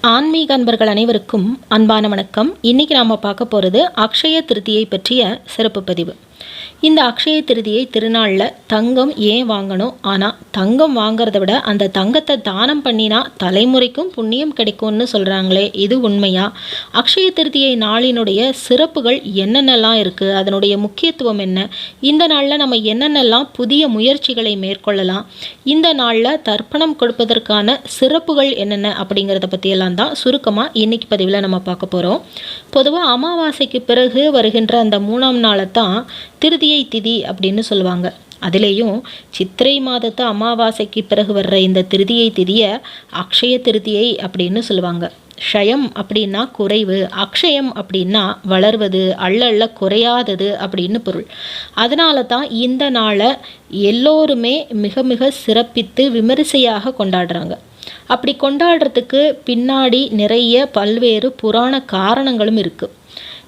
ஆன்மீக அன்பர்கள் அனைவருக்கும் அன்பான வணக்கம். இன்னைக்கு நாம் பார்க்க போகிறது அக்ஷய திருத்தியை பற்றிய சிறப்பு பதிவு. இந்த அக்ஷய திருதியை திருநாளில் தங்கம் ஏன் வாங்கணும்? ஆனால் தங்கம் வாங்கிறத விட அந்த தங்கத்தை தானம் பண்ணினா தலைமுறைக்கும் புண்ணியம் கிடைக்கும்னு சொல்கிறாங்களே இது உண்மையா? அக்ஷய திருதியை நாளினுடைய சிறப்புகள் என்னென்னலாம் இருக்குது அதனுடைய முக்கியத்துவம் என்ன? இந்த நாளில் நம்ம என்னென்னலாம் புதிய முயற்சிகளை மேற்கொள்ளலாம்? இந்த நாளில் தர்ப்பணம் கொடுப்பதற்கான சிறப்புகள் என்னென்ன அப்படிங்கிறத பற்றியெல்லாம் தான் சுருக்கமாக இன்னைக்கு பதிவில் நம்ம பார்க்க போகிறோம் பொதுவாக அமாவாசைக்கு பிறகு வருகின்ற அந்த மூணாம் நாளை தான் திருதியை திதி அப்படின்னு சொல்லுவாங்க. அதுலேயும் சித்திரை மாதத்து அமாவாசைக்கு பிறகு வர்ற இந்த திருதியை திதியை அக்ஷய திருதியை அப்படின்னு சொல்லுவாங்க. ஷயம் அப்படின்னா குறைவு அக்ஷயம் அப்படின்னா வளர்வது அள்ளள்ள குறையாதது அப்படின்னு பொருள். அதனால தான் இந்த நாளை எல்லோருமே மிக மிக சிறப்பித்து விமரிசையாக கொண்டாடுறாங்க. அப்படி கொண்டாடுறதுக்கு பின்னாடி நிறைய பல்வேறு புராண காரணங்களும் இருக்குது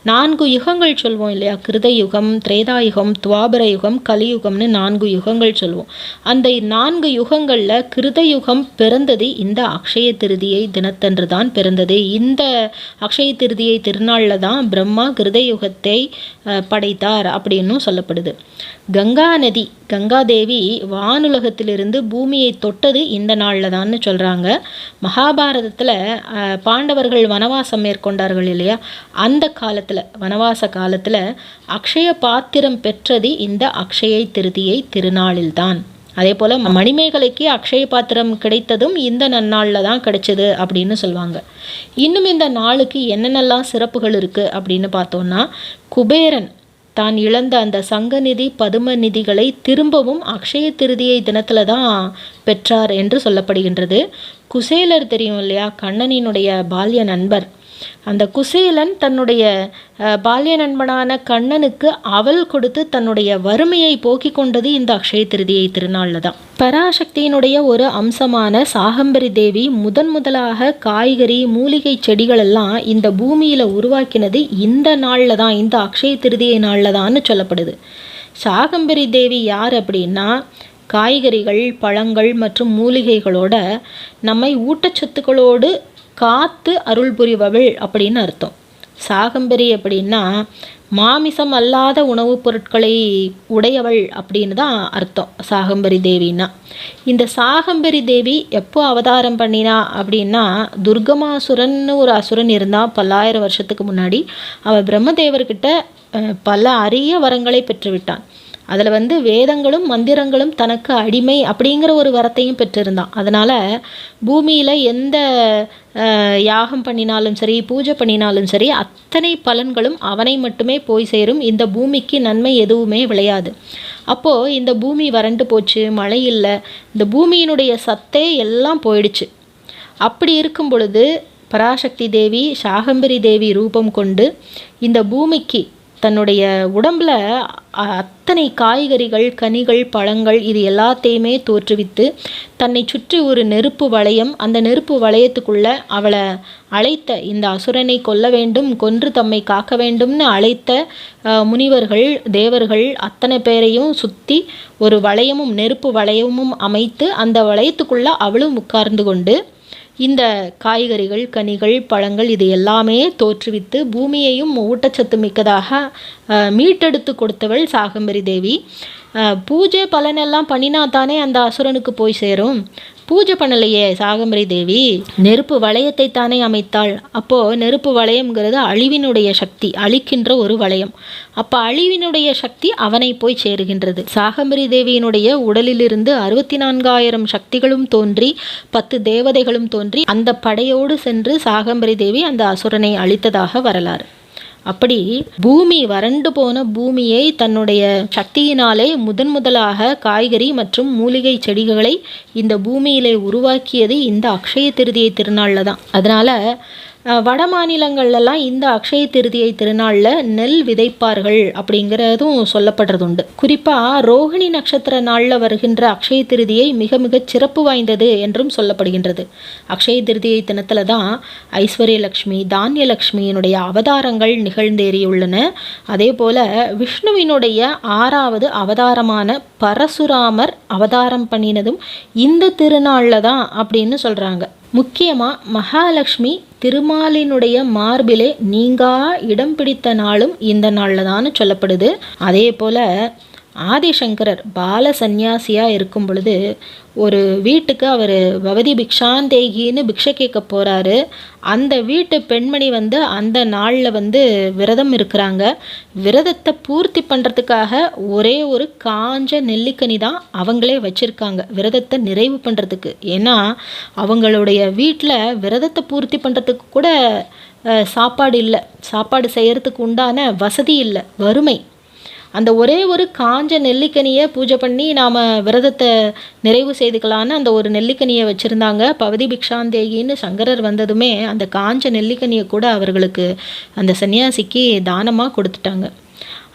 நான்கு யுகங்கள் சொல்வோம் இல்லையா? கிருத யுகம் திரேதாயுகம் துவாபர யுகம் கலியுகம்னு நான்கு யுகங்கள் சொல்லுவோம் அந்த நான்கு யுகங்களில் கிருத யுகம் பிறந்தது இந்த அக்ஷய திருதியை தினத்தன்று தான் பிறந்தது. இந்த அக்ஷய திருதியை திருநாளில் தான் பிரம்மா கிருத யுகத்தை படைத்தார் அப்படின்னும் சொல்லப்படுது. கங்கா நதி கங்காதேவி வானுலகத்திலிருந்து பூமியை தொட்டது இந்த நாளில் தான்னு சொல்கிறாங்க மகாபாரதத்தில் பாண்டவர்கள் வனவாசம் மேற்கொண்டார்கள் இல்லையா? அந்த காலத்தில் வனவாச காலத்தில் அக்ஷய பாத்திரம் பெற்றது இந்த அக்ஷய திருதியை திருநாளில்தான். அதே போல் மணிமேகலைக்கு அக்ஷய பாத்திரம் கிடைத்ததும் இந்த நன்னாளில் தான் கிடைச்சது அப்படின்னு சொல்லுவாங்க இன்னும் இந்த நாளுக்கு என்னென்னலாம் சிறப்புகள் இருக்குது அப்படின்னு பார்த்தோன்னா குபேரன் தான் இழந்த அந்த சங்கநிதி பதும நிதிகளை திரும்பவும் அக்ஷய திருதியை தினத்தில் தான் பெற்றார் என்று சொல்லப்படுகின்றது. குசேலர் தெரியும் இல்லையா? கண்ணனினுடைய பால்ய நண்பர். அந்த குசேலன் தன்னுடைய பால்ய நண்பனான கண்ணனுக்கு அவல் கொடுத்து தன்னுடைய வறுமையை போக்கிக் கொண்டது இந்த அக்ஷய திருதியை திருநாளில் தான். பராசக்தியினுடைய ஒரு அம்சமான சாகம்பரி தேவி முதன் முதலாக காய்கறி மூலிகை செடிகள் எல்லாம் இந்த பூமியில் உருவாக்கினது இந்த நாளில் தான் இந்த அக்ஷய திருதியை நாளில் தான்னு சொல்லப்படுது. சாகம்பரி தேவி யார் அப்படின்னா காய்கறிகள் பழங்கள் மற்றும் மூலிகைகளோட நம்மை ஊட்டச்சத்துக்களோடு காத்து அருள் புரிபவள் அப்படின்னு அர்த்தம். சாகம்பரி அப்படின்னா மாமிசம் அல்லாத உணவுப் பொருட்களை உடையவள் அப்படின்னு தான் அர்த்தம் சாகம்பரி தேவின்னா. இந்த சாகம்பரி தேவி எப்போ அவதாரம் பண்ணினா அப்படின்னா துர்கமாசுரன்னு ஒரு அசுரன் இருந்தால் பல்லாயிரம் வருஷத்துக்கு முன்னாடி. அவள் பிரம்மதேவர்கிட்ட பல அரிய வரங்களை பெற்றுவிட்டான். அதில் வந்து வேதங்களும் மந்திரங்களும் தனக்கு அடிமை அப்படிங்கிற ஒரு வரத்தையும் பெற்றிருந்தான். அதனால் பூமியில் எந்த யாகம் பண்ணினாலும் சரி பூஜை பண்ணினாலும் சரி அத்தனை பலன்களும் அவனை மட்டுமே போய் சேரும். இந்த பூமிக்கு நன்மை எதுவுமே விளையாது. அப்போது இந்த பூமி வறண்டு போச்சு மழை இல்லை இந்த பூமியினுடைய சத்தே எல்லாம் போயிடுச்சு. அப்படி இருக்கும் பொழுது பராசக்தி தேவி சாகம்பரி தேவி ரூபம் கொண்டு இந்த பூமிக்கு தன்னுடைய உடம்பில் அத்தனை காய்கறிகள் கனிகள் பழங்கள் இது எல்லாத்தையுமே தோற்றுவித்து தன்னை சுற்றி ஒரு நெருப்பு வளையம் அந்த நெருப்பு வளையத்துக்குள்ள அவளை அழைத்த இந்த அசுரனை கொல்ல வேண்டும் கொன்று தம்மை காக்க வேண்டும்னு அழைத்த முனிவர்கள் தேவர்கள் அத்தனை பேரையும் சுற்றி ஒரு வளையமும் நெருப்பு வளையமும் அமைத்து அந்த வளையத்துக்குள்ள அவளும் உட்கார்ந்து கொண்டு இந்த காய்கறிகள் கனிகள் பழங்கள் இது எல்லாமே தோற்றுவித்து பூமியையும் ஊட்டச்சத்து மிக்கதாக மீட்டெடுத்து கொடுத்தவள் சாகம்பரி தேவி. பூஜை பலனெல்லாம் பண்ணினா தானே அந்த அசுரனுக்கு போய் சேரும். பூஜை பண்ணலையே சாகம்பரி தேவி? நெருப்பு வளையத்தை தானே அமைத்தாள். அப்போது நெருப்பு வளையம்ங்கிறது அழிவினுடைய சக்தி அழிக்கின்ற ஒரு வளையம். அப்போ அழிவினுடைய சக்தி அவனை போய் சேருகின்றது. சாகம்பரி தேவியினுடைய உடலிலிருந்து அறுபத்தி நான்காயிரம் சக்திகளும் தோன்றி பத்து தேவதைகளும் தோன்றி அந்த படையோடு சென்று சாகம்பரி தேவி அந்த அசுரனை அழித்ததாக வரலாறு. அப்படி பூமி வறண்டு போன பூமியை தன்னுடைய சக்தியினாலே முதன் முதலாக காய்கறி மற்றும் மூலிகை செடிகளை இந்த பூமியிலே உருவாக்கியது இந்த அக்ஷய திருதியை திருநாளில் தான் அதனால் வட மாநிலங்கள்லாம் இந்த அக்ஷய திருதியை திருநாளில் நெல் விதைப்பார்கள் அப்படிங்கிறதும் சொல்லப்படுறது உண்டு குறிப்பாக ரோஹிணி நட்சத்திர நாளில் வருகின்ற அக்ஷய திருதியை மிக மிக சிறப்பு வாய்ந்தது என்றும் சொல்லப்படுகின்றது. அக்ஷய திருதியை தினத்தில் தான் ஐஸ்வர்யலக்ஷ்மி தானியலக்ஷ்மியினுடைய அவதாரங்கள் நிகழ்ந்தேறியுள்ளன. அதே போல் விஷ்ணுவினுடைய ஆறாவது அவதாரமான பரசுராமர் அவதாரம் பண்ணினதும் இந்த திருநாளில் தான் அப்படின்னு சொல்கிறாங்க முக்கியமாக மகாலட்சுமி திருமாலினுடைய மார்பிலே நீங்கா இடம் பிடித்த நாளும் இந்த நாளில் தான் சொல்லப்படுது. அதே போல் ஆதிசங்கரர் பால சந்நியாசியாக இருக்கும் பொழுது ஒரு வீட்டுக்கு அவர் பவதி பிக்ஷாந்தேகின்னு பிக்ஷை கேட்க போகிறாரு அந்த வீட்டு பெண்மணி வந்து அந்த நாளில் வந்து விரதம் இருக்கிறாங்க. விரதத்தை பூர்த்தி பண்ணுறதுக்காக ஒரே ஒரு காஞ்ச நெல்லிக்கனி தான் அவங்களே வச்சுருக்காங்க விரதத்தை நிறைவு பண்ணுறதுக்கு ஏன்னா அவங்களுடைய வீட்டில் விரதத்தை பூர்த்தி பண்ணுறதுக்கு கூட சாப்பாடு இல்லை. சாப்பாடு செய்கிறதுக்கு உண்டான வசதி இல்லை வறுமை. அந்த ஒரே ஒரு காஞ்ச நெல்லிக்கனியை பூஜை பண்ணி நாம் விரதத்தை நிறைவு செய்துக்கலான்னு அந்த ஒரு நெல்லிக்கனியை வச்சுருந்தாங்க. பவதி பிக்ஷாந்தேகின்னு சங்கரர் வந்ததுமே அந்த காஞ்ச நெல்லிக்கனியை கூட அவர்களுக்கு அந்த சன்னியாசிக்கு தானமாக கொடுத்துட்டாங்க.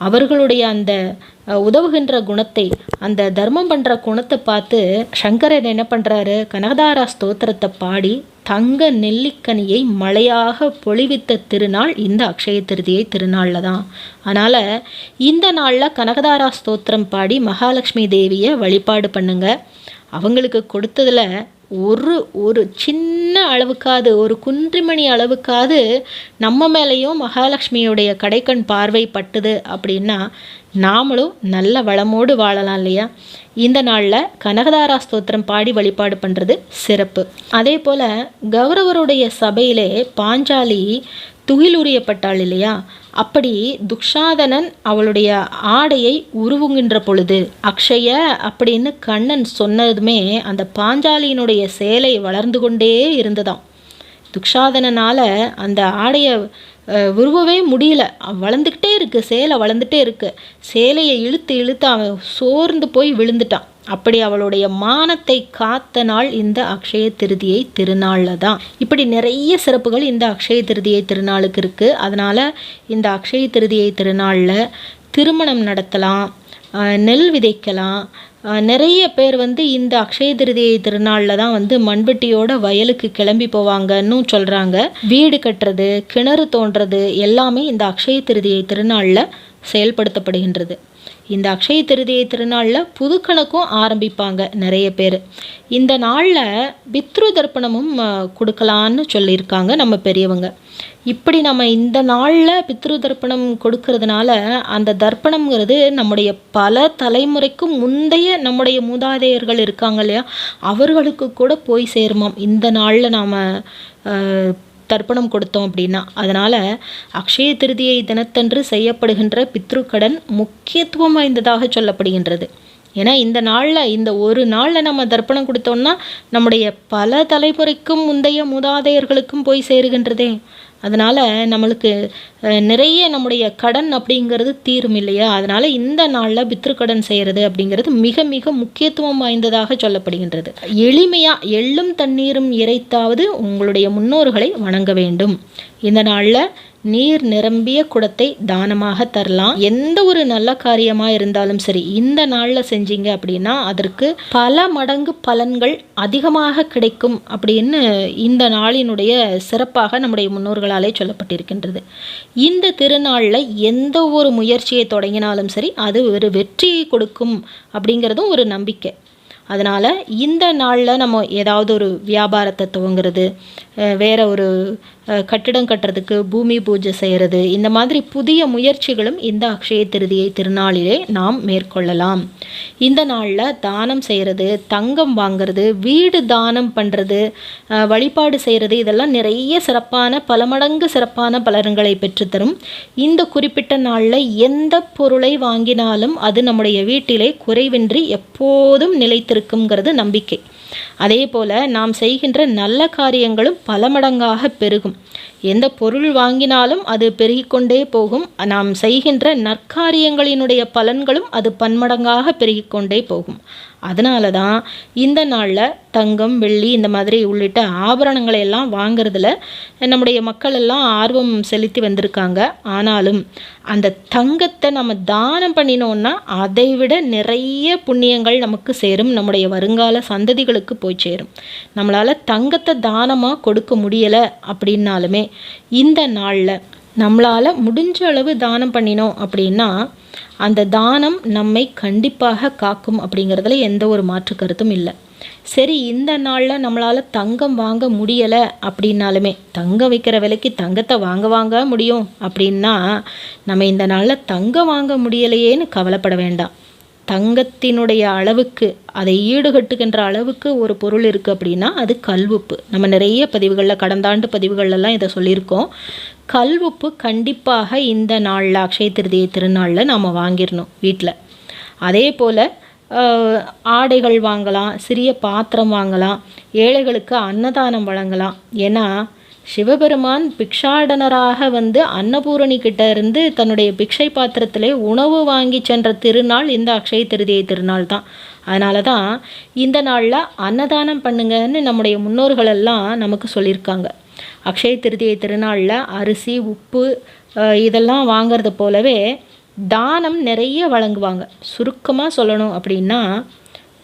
அவர்களுடைய அந்த உதவுகின்ற குணத்தை அந்த தர்மம் பண்ணுற குணத்தை பார்த்து சங்கரர் என்ன பண்ணுறாரு கனகதாரா ஸ்தோத்திரத்தை பாடி தங்க நெல்லிக்கனியை மழையாக பொழிவித்த திருநாள் இந்த அக்ஷய திருதியை திருநாளில் தான். அதனால் இந்த நாளில் கனகதாரா ஸ்தோத்திரம் பாடி மகாலட்சுமி தேவியை வழிபாடு பண்ணுங்க. அவங்களுக்கு கொடுத்ததில் ஒரு ஒரு சின்ன அளவுக்காது ஒரு குன்றிமணி அளவுக்காது நம்ம மேலேயும் மகாலட்சுமியுடைய கடைக்கண் பார்வை பட்டுது அப்படின்னா நாமளும் நல்ல வளமோடு வாழலாம் இல்லையா? இந்த நாளில் கனகதாரா ஸ்தோத்திரம் பாடி வழிபாடு பண்ணுறது சிறப்பு. அதே போல் கௌரவருடைய சபையிலே பாஞ்சாலி துகிலுரியப்பட்டாள் இல்லையா அப்படி துக்ஷாதனன் அவளுடைய ஆடையை உருவுகின்ற பொழுது அக்ஷய அப்படின்னு கண்ணன் சொன்னதுமே அந்த பாஞ்சாலியினுடைய சேலை வளர்ந்து கொண்டே இருந்ததாம். துக்ஷாதனனால் அந்த ஆடையை உருவவே முடியல. வளர்ந்துக்கிட்டே இருக்குது சேலை வளர்ந்துட்டே இருக்குது சேலையை இழுத்து இழுத்து அவன் சோர்ந்து போய் விழுந்துட்டான். அப்படி அவளுடைய மானத்தை காத்த நாள் இந்த அக்ஷய திருதியை திருநாளில் தான். இப்படி நிறைய சிறப்புகள் இந்த அக்ஷய திருதியை திருநாளுக்கு இருக்குது அதனால் இந்த அக்ஷய திருதியை திருநாளில் திருமணம் நடத்தலாம். நெல் விதைக்கலாம். நிறைய பேர் வந்து இந்த அக்ஷய திருதியை திருநாளில் தான் வந்து மண்வெட்டியோட வயலுக்கு கிளம்பி போவாங்கன்னு சொல்கிறாங்க வீடு கட்டுறது கிணறு தோன்றது எல்லாமே இந்த அக்ஷய திருதியை திருநாளில் செயல்படுத்தப்படுகின்றது. இந்த அக்ஷய திருதியை திருநாளில் புது கணக்கும் ஆரம்பிப்பாங்க நிறைய பேர். இந்த நாளில் பித்ரு தர்ப்பணமும் கொடுக்கலான்னு சொல்லியிருக்காங்க நம்ம பெரியவங்க. இப்படி நம்ம இந்த நாளில் பித்ரு தர்ப்பணம் கொடுக்கறதுனால அந்த தர்ப்பணம்ங்கிறது நம்முடைய பல தலைமுறைக்கும் முந்தைய நம்முடைய மூதாதையர்கள் இருக்காங்க இல்லையா? அவர்களுக்கு கூட போய் சேருமாம். இந்த நாளில் நாம் தர்ப்பணம் கொடுத்தோம் அப்படின்னா. அதனால் அக்ஷய திருதியை தினத்தன்று செய்யப்படுகின்ற பித்ருக்கடன் முக்கியத்துவம் வாய்ந்ததாக சொல்லப்படுகின்றது. ஏன்னா இந்த நாளில் இந்த ஒரு நாளில் நம்ம தர்ப்பணம் கொடுத்தோம்னா நம்முடைய பல தலைமுறைக்கும் முந்தைய மூதாதையர்களுக்கும் போய் சேருகின்றதே. அதனால் நம்மளுக்கு நிறைய நம்முடைய கடன் அப்படிங்கிறது தீரும் இல்லையா? அதனால் இந்த நாளில் பித்ருக்கடன் செய்கிறது அப்படிங்கிறது மிக மிக முக்கியத்துவம் வாய்ந்ததாக சொல்லப்படுகின்றது. எளிமையாக எள்ளும் தண்ணீரும் இறைத்தாவது உங்களுடைய முன்னோர்களை வணங்க வேண்டும். இந்த நாளில் நீர் நிரம்பிய குடத்தை தானமாக தரலாம். எந்த ஒரு நல்ல காரியமாக இருந்தாலும் சரி இந்த நாளில் செஞ்சீங்க அப்படின்னா அதற்கு பல மடங்கு பலன்கள் அதிகமாக கிடைக்கும் அப்படின்னு இந்த நாளினுடைய சிறப்பாக நம்முடைய முன்னோர்களாலே சொல்லப்பட்டிருக்கின்றது. இந்த திருநாளில் எந்த ஒரு முயற்சியை தொடங்கினாலும் சரி அது ஒரு வெற்றியை கொடுக்கும் அப்படிங்கிறதும் ஒரு நம்பிக்கை. அதனால் இந்த நாளில் நம்ம ஏதாவது ஒரு வியாபாரத்தை துவங்குறது வேறு ஒரு கட்டிடம் கட்டுறதுக்கு பூமி பூஜை செய்கிறது இந்த மாதிரி புதிய முயற்சிகளும் இந்த அக்ஷய திருதியை திருநாளிலே நாம் மேற்கொள்ளலாம். இந்த நாளில் தானம் செய்கிறது தங்கம் வாங்கிறது வீடு தானம் பண்ணுறது வழிபாடு செய்கிறது இதெல்லாம் நிறைய சிறப்பான பல மடங்கு சிறப்பான பலன்களை பெற்றுத்தரும். இந்த குறிப்பிட்ட நாளில் எந்த பொருளை வாங்கினாலும் அது நம்முடைய வீட்டிலே குறைவின்றி எப்போதும் நிலைத்திருக்குங்கிறது நம்பிக்கை. அதே போல் நாம் செய்கின்ற நல்ல காரியங்களும் பல மடங்காக பெருகும். எந்த பொருள் வாங்கினாலும் அது பெருகிக்கொண்டே போகும். நாம் செய்கின்ற நற்காரியங்களினுடைய பலன்களும் அது பன்மடங்காக பெருகிக்கொண்டே போகும். அதனால தான் இந்த நாளில் தங்கம் வெள்ளி இந்த மாதிரி உள்ளிட்ட ஆபரணங்களை எல்லாம் வாங்கிறதுல நம்முடைய மக்கள் எல்லாம் ஆர்வம் செலுத்தி வந்திருக்காங்க. ஆனாலும் அந்த தங்கத்தை நம்ம தானம் பண்ணினோன்னா அதை விட நிறைய புண்ணியங்கள் நமக்கு சேரும். நம்முடைய வருங்கால சந்ததிகளுக்கு போய் சேரும். நம்மளால் தங்கத்தை தானமாக கொடுக்க முடியலை அப்படின்னாலுமே இந்த நாளில் நம்மளால் முடிஞ்ச அளவு தானம் பண்ணினோம் அப்படின்னா அந்த தானம் நம்மை கண்டிப்பாக காக்கும் அப்படிங்கிறதுல எந்த ஒரு மாற்று கருத்தும் இல்லை. சரி இந்த நாளில் நம்மளால் தங்கம் வாங்க முடியலை அப்படின்னாலுமே தங்கம் விற்கிற விலைக்கு தங்கத்தை வாங்க வாங்க முடியும் அப்படின்னா நம்ம இந்த நாளில் தங்கம் வாங்க முடியலையேன்னு கவலைப்பட வேண்டாம். தங்கத்தினுடைய அளவுக்கு அதை ஈடுகட்டுகின்ற அளவுக்கு ஒரு பொருள் இருக்குது அப்படின்னா அது கல்வுப்பு. நம்ம நிறைய பதிவுகளில் கடந்த ஆண்டு பதிவுகள்லாம் இதை சொல்லியிருக்கோம். கல்வுப்பு கண்டிப்பாக இந்த நாளில் அக்ஷய திருதியை திருநாளில் நாம் வாங்கிடணும் வீட்டில் அதே போல் ஆடைகள் வாங்கலாம் சிறிய பாத்திரம் வாங்கலாம் ஏழைகளுக்கு அன்னதானம் வழங்கலாம். ஏன்னா சிவபெருமான் பிக்ஷாடனராக வந்து அன்னபூரணி கிட்ட இருந்து தன்னுடைய பிக்ஷை பாத்திரத்திலே உணவு வாங்கி சென்ற திருநாள் இந்த அக்ஷய திருதியை திருநாள் தான். அதனால தான் இந்த நாளில் அன்னதானம் பண்ணுங்கன்னு நம்முடைய முன்னோர்கள் எல்லாம் நமக்கு சொல்லியிருக்காங்க. அக்ஷய திருதியை திருநாளில் அரிசி உப்பு இதெல்லாம் வாங்கிறது போலவே தானம் நிறைய வழங்குவாங்க. சுருக்கமாக சொல்லணும் அப்படின்னா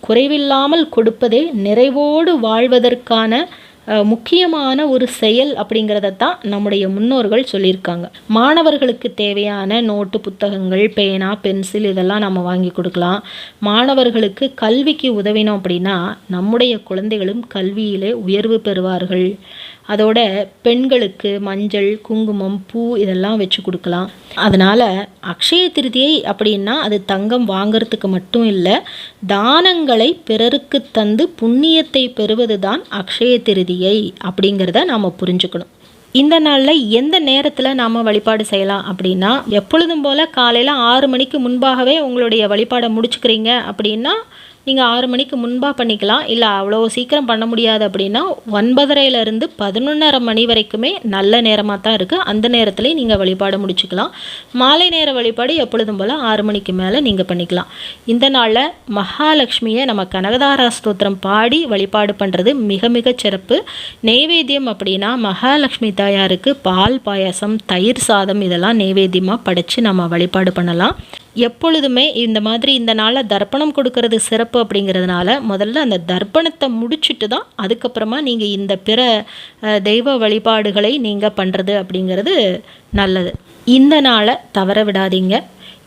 குறைவில்லாமல் கொடுப்பதே நிறைவோடு வாழ்வதற்கான முக்கியமான ஒரு செயல் அப்படிங்கிறத தான் நம்முடைய முன்னோர்கள் சொல்லியிருக்காங்க. மாணவர்களுக்கு தேவையான நோட்டு புத்தகங்கள் பேனா பென்சில் இதெல்லாம் நம்ம வாங்கி கொடுக்கலாம். மாணவர்களுக்கு கல்விக்கு உதவினோம் அப்படின்னா நம்முடைய குழந்தைகளும் கல்வியிலே உயர்வு பெறுவார்கள். அதோட பெண்களுக்கு மஞ்சள் குங்குமம் பூ இதெல்லாம் வச்சு கொடுக்கலாம். அதனால் அக்ஷய திருதியை அப்படின்னா அது தங்கம் வாங்கிறதுக்கு மட்டும் இல்லை தானங்களை பிறருக்கு தந்து புண்ணியத்தை பெறுவது தான் அக்ஷய திருதியை அப்படிங்கிறத நாம் புரிஞ்சுக்கணும். இந்த நாளில் எந்த நேரத்தில் நாம் வழிபாடு செய்யலாம் அப்படின்னா எப்பொழுதும் போல் காலையில் ஆறு மணிக்கு முன்பாகவே உங்களுடைய வழிபாடை முடிச்சுக்கிறீங்க அப்படின்னா நீங்கள் ஆறு மணிக்கு முன்பாக பண்ணிக்கலாம். இல்லை அவ்வளோ சீக்கிரம் பண்ண முடியாது அப்படின்னா ஒன்பதரையிலேருந்து பதினொன்றரை மணி வரைக்குமே நல்ல நேரமாக தான் இருக்குது அந்த நேரத்துலேயும் நீங்கள் வழிபாடு முடிச்சுக்கலாம். மாலை நேர வழிபாடு எப்பொழுதும் போல் ஆறு மணிக்கு மேலே நீங்கள் பண்ணிக்கலாம். இந்த நாளில் மகாலட்சுமியை நம்ம கனகதாரா ஸ்தோத்திரம் பாடி வழிபாடு பண்ணுறது மிக மிக சிறப்பு. நெய்வேத்தியம் அப்படின்னா மகாலட்சுமி தாயாருக்கு பால் பாயாசம் தயிர் சாதம் இதெல்லாம் நெய்வேத்தியமாக படைத்து நம்ம வழிபாடு பண்ணலாம். எப்பொழுதுமே இந்த மாதிரி இந்த நாளில் தர்ப்பணம் கொடுக்கறது சிறப்பு அப்படிங்கிறதுனால முதல்ல அந்த தர்ப்பணத்தை முடிச்சுட்டு தான் அதுக்கப்புறமா நீங்கள் இந்த பிற தெய்வ வழிபாடுகளை நீங்கள் பண்ணுறது அப்படிங்கிறது நல்லது. இந்த நாளை தவற விடாதீங்க.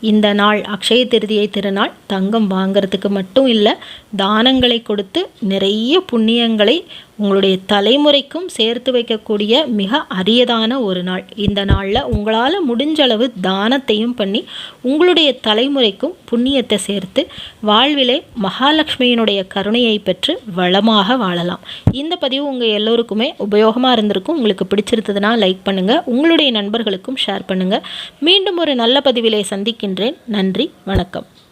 இந்த நாள் அக்ஷய திருதியை திருநாள் தங்கம் வாங்கிறதுக்கு மட்டும் இல்லை தானங்களை கொடுத்து நிறைய புண்ணியங்களை உங்களுடைய தலைமுறைக்கும் சேர்த்து வைக்கக்கூடிய மிக அரியதான ஒரு நாள். இந்த நாளில் உங்களால் முடிஞ்சளவு தானத்தையும் பண்ணி உங்களுடைய தலைமுறைக்கும் புண்ணியத்தை சேர்த்து வாழ்விலே மகாலட்சுமியினுடைய கருணையை பெற்று வளமாக வாழலாம். இந்த பதிவு உங்கள் எல்லோருக்குமே உபயோகமாக இருந்திருக்கும். உங்களுக்கு பிடிச்சிருந்ததுன்னா லைக் பண்ணுங்கள் உங்களுடைய நண்பர்களுக்கும் ஷேர் பண்ணுங்கள் மீண்டும் ஒரு நல்ல பதிவிலே சந்திக்கின்றேன். நன்றி வணக்கம்.